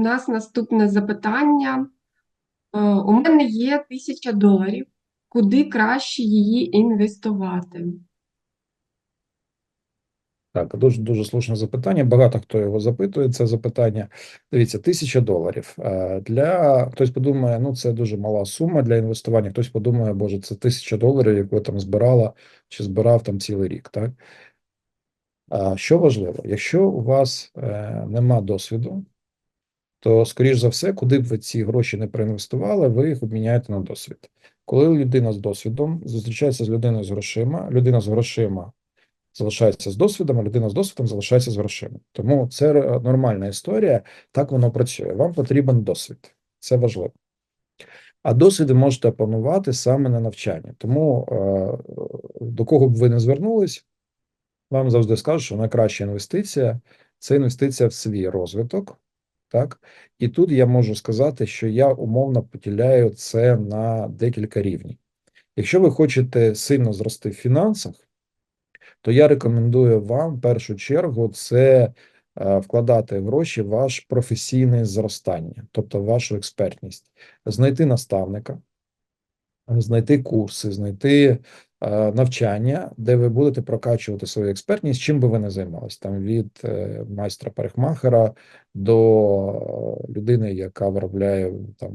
У нас наступне запитання. Е, У мене є тисяча доларів. Куди краще її інвестувати? Так, дуже дуже слушне запитання. Багато хто його запитує. Це запитання. Дивіться, тисяча доларів. Е, Для хтось подумає, ну це дуже мала сума для інвестування. Хтось подумає, боже, це тисяча доларів, яку я там збирала чи збирав там цілий рік. Так що важливо, якщо у вас е, нема досвіду, то скоріш за все, куди б ви ці гроші не проінвестували, ви їх обміняєте на досвід. Коли людина з досвідом зустрічається з людиною з грошима, людина з грошима залишається з досвідом, а людина з досвідом залишається з грошима. Тому це нормальна історія, так воно працює. Вам потрібен досвід, це важливо. А досвід можете опанувати саме на навчанні. Тому е, до кого б ви не звернулись, вам завжди скажуть, що найкраща інвестиція це інвестиція в свій розвиток. Так, і тут я можу сказати, що я умовно поділяю це на декілька рівнів. Якщо ви хочете сильно зрости в фінансах, то я рекомендую вам в першу чергу це е, вкладати в гроші ваш професійне зростання, тобто вашу експертність, знайти наставника, знайти курси, знайти навчання, де ви будете прокачувати свою експертність, чим би ви не займалися, там від е, майстра парикмахера до е, людини, яка виробляє там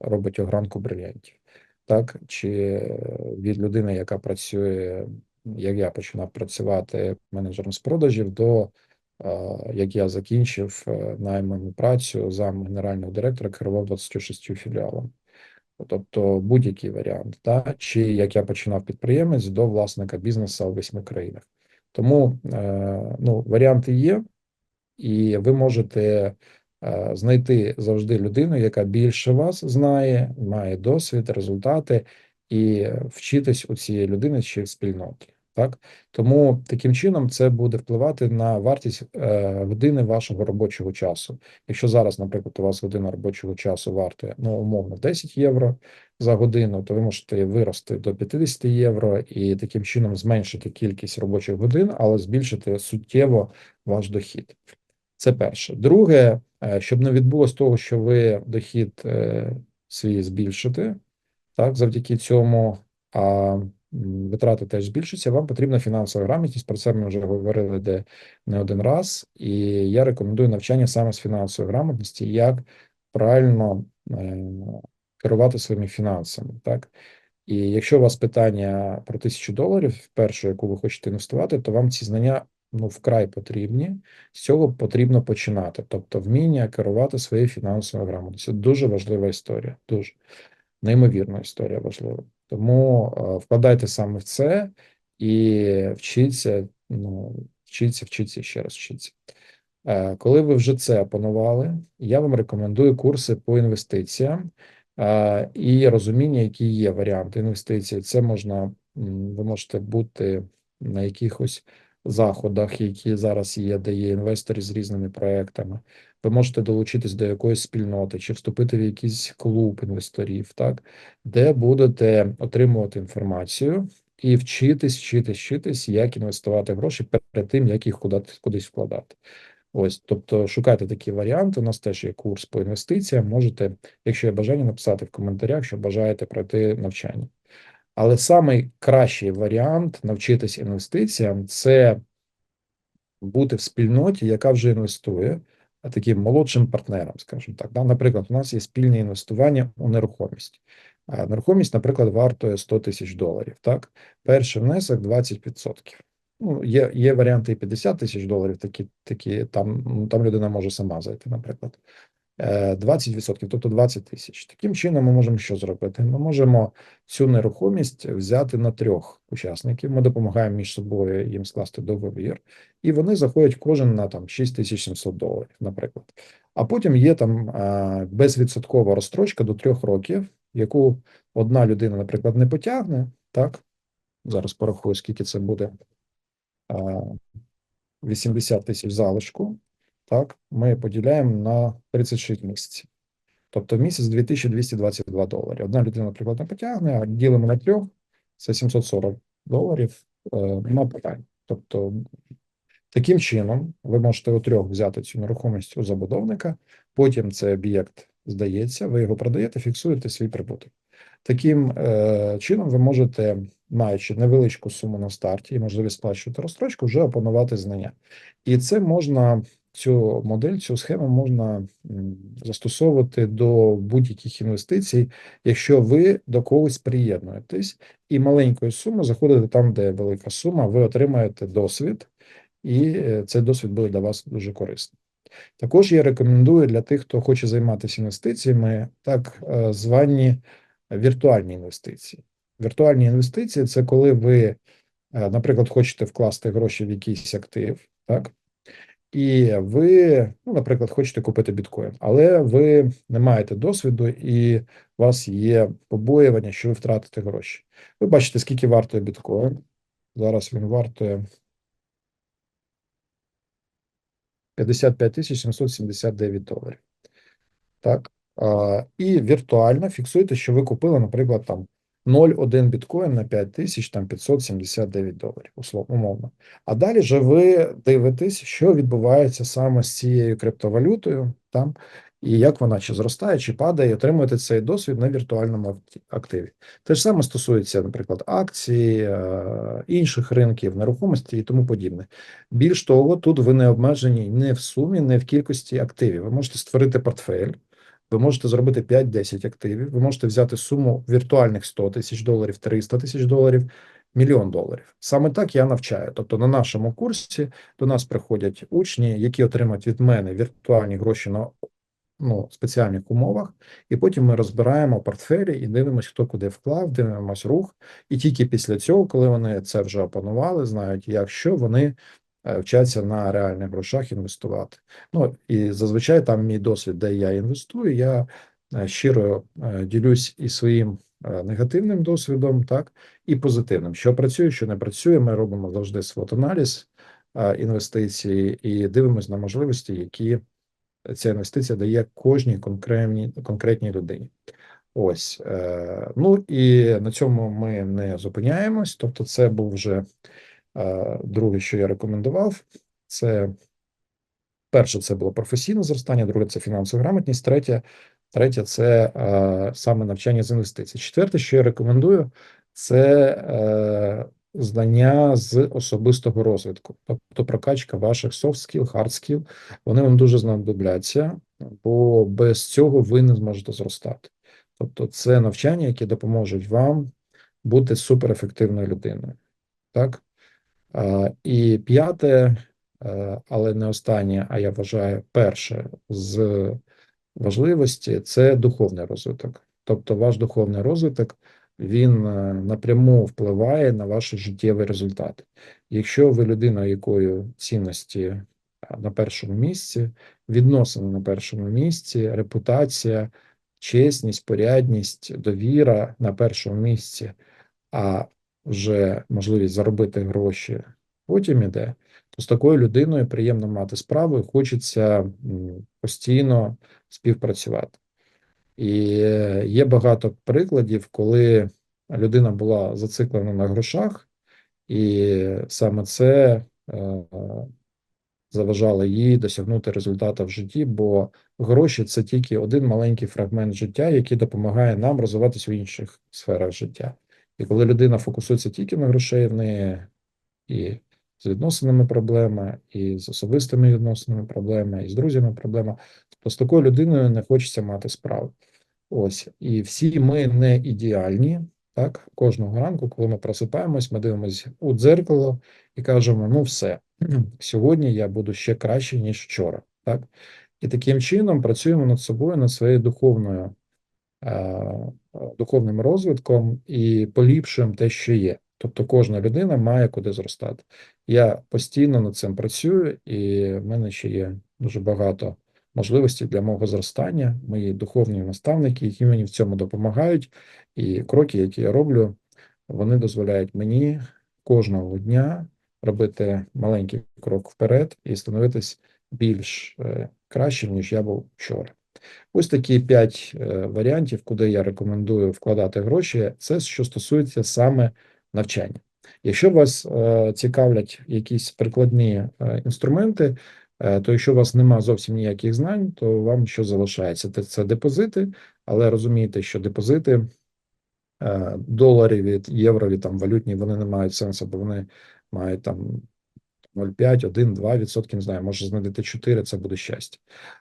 робить огранку брильянтів, так? Чи від людини, яка працює як я починав працювати менеджером з продажів, до е, як я закінчив е, найману працю зам генерального директора, керував 26 філіалами. Тобто будь-який варіант, да? чи як я починав підприємець до власника бізнесу у восьми країнах. Тому е, ну, варіанти є, і ви можете знайти завжди людину, яка більше вас знає, має досвід, результати, і вчитись у цієї людини чи в спільноті. Так тому таким чином це буде впливати на вартість е, години вашого робочого часу. Якщо зараз, наприклад, у вас година робочого часу вартує ну умовно 10 євро за годину, то ви можете вирости до 50 євро і таким чином зменшити кількість робочих годин, але збільшити суттєво ваш дохід. Це перше. Друге, е, щоб не відбулося того, що ви дохід е, свій збільшите, так завдяки цьому. а витрати теж збільшуються, вам потрібна фінансова грамотність. Про це ми вже говорили де не один раз, і я рекомендую навчання саме з фінансової грамотності, як правильно е, керувати своїми фінансами. Так і якщо у вас питання про тисячу доларів, першу, яку ви хочете інвестувати, то вам ці знання ну вкрай потрібні. З цього потрібно починати, тобто вміння керувати своєю фінансовою грамотністю. Дуже важлива історія. Дуже неймовірна історія важлива. Тому е, вкладайте саме в це і вчіться, ну, вчіться, вчіться ще раз вчіться. Е, коли ви вже це опанували, я вам рекомендую курси по інвестиціям е, і розуміння, які є варіанти інвестицій. Це можна, ви можете бути на якихось заходах, які зараз є, де є інвестори з різними проектами. Ви можете долучитись до якоїсь спільноти чи вступити в якийсь клуб інвесторів, так де будете отримувати інформацію і вчитись, вчитись, вчитись, як інвестувати гроші перед тим, як їх кудись вкладати. Ось, тобто, шукайте такі варіанти. У нас теж є курс по інвестиціям. Можете, якщо є бажання, написати в коментарях, що бажаєте пройти навчання. Але найкращий варіант навчитись інвестиціям це бути в спільноті, яка вже інвестує, таким молодшим партнером, скажімо так. Наприклад, у нас є спільне інвестування у нерухомість. А нерухомість, наприклад, вартує 100 тисяч доларів. Так, перший внесок 20%. Ну, є є варіанти і 50 тисяч доларів, такі, такі там, там людина може сама зайти, наприклад. 20%, тобто 20 тисяч. Таким чином, ми можемо що зробити? Ми можемо цю нерухомість взяти на трьох учасників. Ми допомагаємо між собою їм скласти договір, і вони заходять кожен на там 6700 доларів, наприклад. А потім є там безвідсоткова розстрочка до трьох років, яку одна людина, наприклад, не потягне. Так, зараз порахую, скільки це буде. 80 тисяч залишку так, ми поділяємо на 36 місяців. Тобто місяць 2222 долари. Одна людина, наприклад, не потягне, а ділимо на трьох, це 740 доларів е, на питання. Тобто, таким чином, ви можете у трьох взяти цю нерухомість у забудовника, потім цей об'єкт здається, ви його продаєте, фіксуєте свій прибуток. Таким е, чином, ви можете, маючи невеличку суму на старті і можливість сплачувати розстрочку, вже опанувати знання. І це можна, цю модель, цю схему можна застосовувати до будь-яких інвестицій, якщо ви до когось приєднуєтесь і маленькою сумою заходите там, де велика сума, ви отримаєте досвід, і е, цей досвід буде для вас дуже корисним. Також я рекомендую для тих, хто хоче займатися інвестиціями, так е, звані віртуальні інвестиції. Віртуальні інвестиції це коли ви, е, наприклад, хочете вкласти гроші в якийсь актив, так? І ви, ну, наприклад, хочете купити біткоін, але ви не маєте досвіду, і у вас є побоювання, що ви втратите гроші. Ви бачите, скільки вартує біткоін. Зараз він вартує 55 779 доларів. Так. А, і віртуально фіксуєте, що ви купили, наприклад, там 0,1 біткоін на 5 тисяч там 579 доларів, умовно. А далі же ви дивитесь, що відбувається саме з цією криптовалютою, там, і як вона чи зростає, чи падає, і отримуєте цей досвід на віртуальному активі. Те ж саме стосується, наприклад, акцій, е, інших ринків, нерухомості і тому подібне. Більш того, тут ви не обмежені не в сумі, не в кількості активів. Ви можете створити портфель. Ви можете зробити 5-10 активів, ви можете взяти суму віртуальних 100 тисяч доларів, 300 тисяч доларів, мільйон доларів. Саме так я навчаю. Тобто на нашому курсі до нас приходять учні, які отримають від мене віртуальні гроші на ну, спеціальних умовах, і потім ми розбираємо портфелі і дивимося, хто куди вклав, дивимося рух. І тільки після цього, коли вони це вже опанували, знають, як що вони вчаться на реальних грошах інвестувати. Ну і зазвичай там мій досвід, де я інвестую, я е, щиро е, ділюсь і своїм е, негативним досвідом, так і позитивним. Що працює, що не працює. Ми робимо завжди свот-аналіз е, інвестицій і дивимося на можливості, які ця інвестиція дає кожній конкретній конкретній людині. Ось е, ну і на цьому ми не зупиняємось. Тобто, це був вже е, друге, що я рекомендував. Це перше, це було професійне зростання, друге це фінансова грамотність, третє, третє це е, саме навчання з інвестицій. Четверте, що я рекомендую, це е, знання з особистого розвитку, тобто прокачка ваших soft skill, hard skill, вони вам дуже знадобляться, бо без цього ви не зможете зростати. Тобто, це навчання, які допоможуть вам бути суперефективною людиною. Так? І п'яте, але не останнє, а я вважаю, перше з важливості це духовний розвиток. Тобто, ваш духовний розвиток він е, напряму впливає на ваші життєві результати. Якщо ви людина, якою цінності на першому місці, відносини на першому місці, репутація, чесність, порядність, довіра на першому місці, а вже можливість заробити гроші потім іде, то з такою людиною приємно мати справу і хочеться постійно співпрацювати. І е, є багато прикладів, коли людина була зациклена на грошах, і саме це е, заважало їй досягнути результату в житті, бо гроші це тільки один маленький фрагмент життя, який допомагає нам розвиватися в інших сферах життя. І коли людина фокусується тільки на грошей, в неї і з відносинами проблема, і з особистими відносинами проблема, і з друзями проблема. Тобто з такою людиною не хочеться мати справу. Ось, і всі ми не ідеальні. Так, кожного ранку, коли ми просипаємось, ми дивимося у дзеркало і кажемо: ну, все, сьогодні я буду ще краще, ніж вчора. Так? І таким чином працюємо над собою, над своєю духовною, е, духовним розвитком і поліпшуємо те, що є. Тобто кожна людина має куди зростати. Я постійно над цим працюю, і в мене ще є дуже багато можливостей для мого зростання, мої духовні наставники, які мені в цьому допомагають, і кроки, які я роблю, вони дозволяють мені кожного дня робити маленький крок вперед і становитись більш е, кращим, ніж я був вчора. Ось такі п'ять е, варіантів, куди я рекомендую вкладати гроші. Це що стосується саме навчання. Якщо вас е, цікавлять якісь прикладні е, інструменти, То якщо у вас нема зовсім ніяких знань, то вам що залишається? Це, депозити, але розумієте, що депозити доларів від євро, там валютні, вони не мають сенсу, бо вони мають там 0,5, 1, 2 відсотки, не знаю, може знайдете 4, це буде щастя.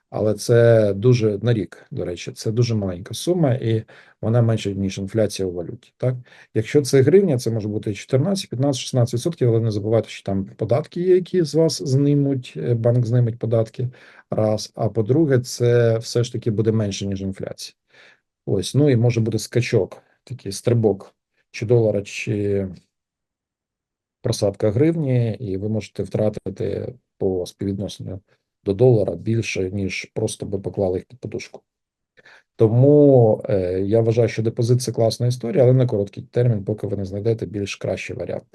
Але це дуже на рік, до речі, це дуже маленька сума, і вона менша, ніж інфляція у валюті. Так, якщо це гривня, це може бути 14, 15, 16 відсотків, але не забувайте, що там податки є, які з вас знимуть, е, банк зниметь податки. Раз. А по-друге, це все ж таки буде менше, ніж інфляція. Ось, ну і може бути скачок, такий стрибок чи долара, чи просадка гривні, і ви можете втратити по співвідношенню до долара більше, ніж просто би поклали їх під подушку. Тому е, я вважаю, що депозит це класна історія, але на короткий термін, поки ви не знайдете більш кращий варіант.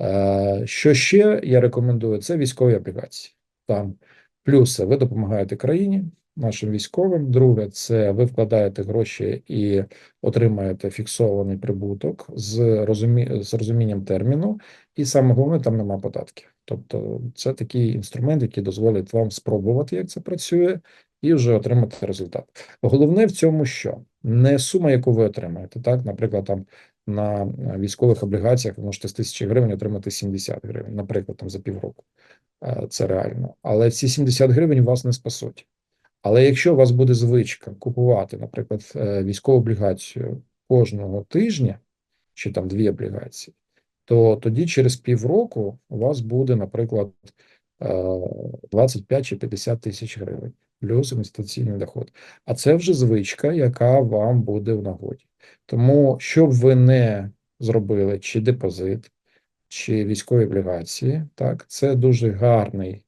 Е, що ще я рекомендую? Це військові облігації. Там плюси ви допомагаєте країні, нашим військовим. Друге, це ви вкладаєте гроші і отримаєте фіксований прибуток з розумі... з розумінням терміну, і саме головне, там нема податків. Тобто, це такий інструмент, який дозволить вам спробувати, як це працює, і вже отримати результат. Головне в цьому, що не сума, яку ви отримаєте, так, наприклад, там на військових облігаціях ви можете з тисячі гривень отримати 70 гривень, наприклад, там за півроку. Е, Це реально. Але ці 70 гривень вас не спасуть. Але якщо у вас буде звичка купувати, наприклад, е, військову облігацію кожного тижня, чи там дві облігації, то тоді через півроку у вас буде, наприклад, е, 25 чи 50 тисяч гривень, плюс інвестиційний доход. А це вже звичка, яка вам буде в нагоді. Тому, щоб ви не зробили чи депозит, чи військові облігації, так, це дуже гарний е,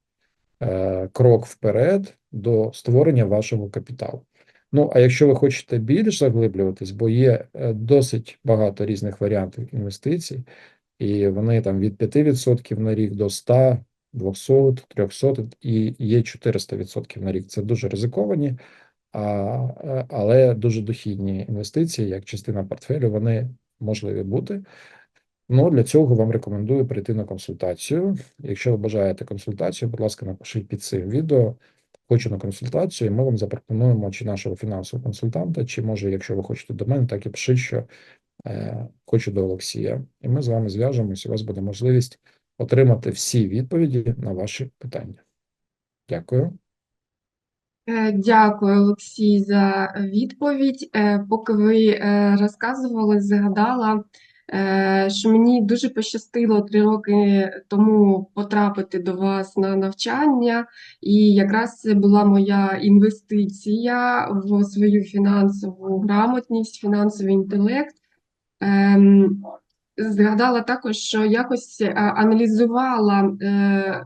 крок вперед до створення вашого капіталу. Ну, а якщо ви хочете більш заглиблюватись, бо є е, досить багато різних варіантів інвестицій, і вони там від 5% на рік до 100, 200, 300 і є 400% на рік. Це дуже ризиковані, а, е, але дуже дохідні інвестиції, як частина портфелю, вони можливі бути. Ну, для цього вам рекомендую прийти на консультацію. Якщо ви бажаєте консультацію, будь ласка, напишіть під цим відео. Хочу на консультацію, і ми вам запропонуємо чи нашого фінансового консультанта, чи може, якщо ви хочете до мене, так і пишіть, що е, хочу до Олексія. І ми з вами зв'яжемось, у вас буде можливість отримати всі відповіді на ваші питання. Дякую. Е, Дякую, Олексій, за відповідь. Е, Поки ви е, розказували, згадала, що мені дуже пощастило три роки тому потрапити до вас на навчання, і якраз це була моя інвестиція в свою фінансову грамотність, фінансовий інтелект. Ем, Згадала також, що якось е, аналізувала е,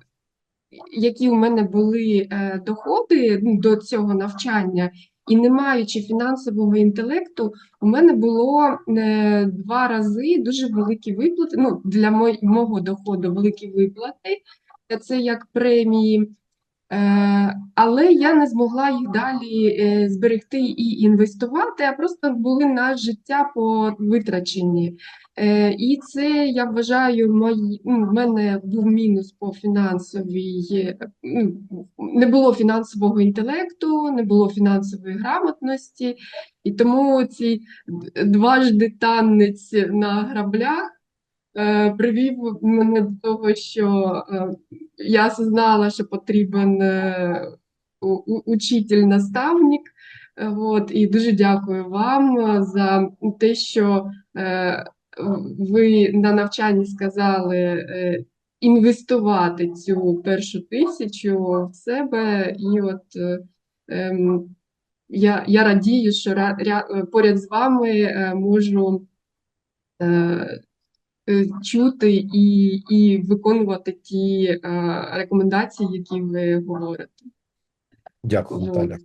які у мене були е, доходи ну, до цього навчання, і не маючи фінансового інтелекту, у мене було е, два рази дуже великі виплати. Ну, для мого доходу великі виплати. Це як премії. Е, але я не змогла їх далі е, зберегти і інвестувати, а просто були на життя по витрачені. Е, І це я вважаю, мої, ну, в мене був мінус по фінансовій, ну, не було фінансового інтелекту, не було фінансової грамотності, і тому ці дважди танець на граблях привів мене до того, що е, я знала, що потрібен е, учитель-наставник. Е, От, і дуже дякую вам е, за те, що е, ви на навчанні сказали е, інвестувати цю першу тисячу в себе. І от е, ем, я, я радію, що ря- поряд з вами е, можу е, е, чути і, і виконувати ті е, рекомендації, які ви говорите. Дякую, Вот. Наталя.